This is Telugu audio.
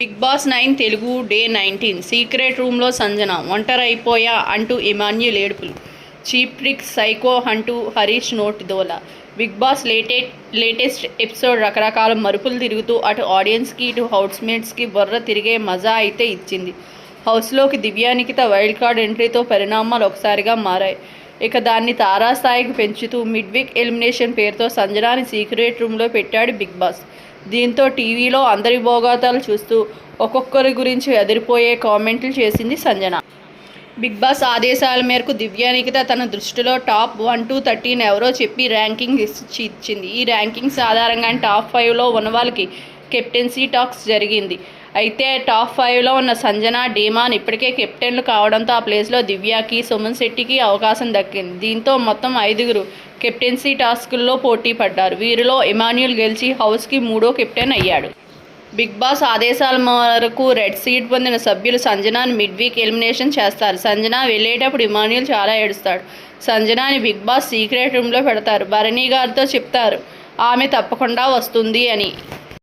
Bigg Boss nine Telugu day nineteen. Secret రూమ్లో సంజన ఒంటరైపోయా అంటూ ఇమాన్యుల్ ఏడుపులు. చీప్ ట్రిక్స్ సైకో అంటూ హరీష్ నోట్ దోల. Bigg Boss late latest episode రకరకాల మరుపులు తిరుగుతూ అటు ఆడియన్స్కి ఇటు హౌస్మేట్స్కి బొర్ర తిరిగే మజా అయితే ఇచ్చింది. హౌస్లోకి దివ్యానికిత వైల్డ్ కార్డ్ ఎంట్రీతో పరిణామాలు ఒకసారిగా మారాయి. ఇక దాన్ని తారాస్థాయికి పెంచుతూ మిడ్ వీక్ ఎలిమినేషన్ పేరుతో సంజనాని సీక్రెట్ రూమ్లో పెట్టాడు బిగ్ బాస్. దీంతో టీవీలో అందరి భోగాతాలు చూస్తూ ఒక్కొక్కరి గురించి ఎదిరిపోయే కామెంట్లు చేసింది సంజన. బిగ్ బాస్ ఆదేశాల మేరకు దివ్యానికిత తన దృష్టిలో టాప్ వన్ టు థర్టీన్ ఎవరో చెప్పి ర్యాంకింగ్ ఇచ్చి ఇచ్చింది. ఈ ర్యాంకింగ్స్ ఆధారంగా టాప్ ఫైవ్లో ఉన్న వాళ్ళకి కెప్టెన్సీ టాక్స్ జరిగింది. అయితే టాప్ ఫైవ్లో ఉన్న సంజన డీమాన్ ఇప్పటికే కెప్టెన్లు కావడంతో ఆ ప్లేస్లో దివ్యాకి సుమన్ శెట్టికి అవకాశం దక్కింది. దీంతో మొత్తం ఐదుగురు కెప్టెన్సీ టాస్కుల్లో పోటీ పడ్డారు. వీరిలో ఇమాన్యుల్ గెలిచి హౌస్కి మూడో కెప్టెన్ అయ్యాడు. బిగ్ బాస్ ఆదేశాల మేరకు రెడ్ సీట్ పొందిన సభ్యులు సంజనాని మిడ్ వీక్ ఎలిమినేషన్ చేస్తారు. సంజన వెళ్ళేటప్పుడు ఇమాన్యుల్ చాలా ఏడుస్తాడు. సంజనాని బిగ్ బాస్ సీక్రెట్ రూమ్లో పెడతారు. భరణి గారితో చెప్తారు ఆమె తప్పకుండా వస్తుంది అని.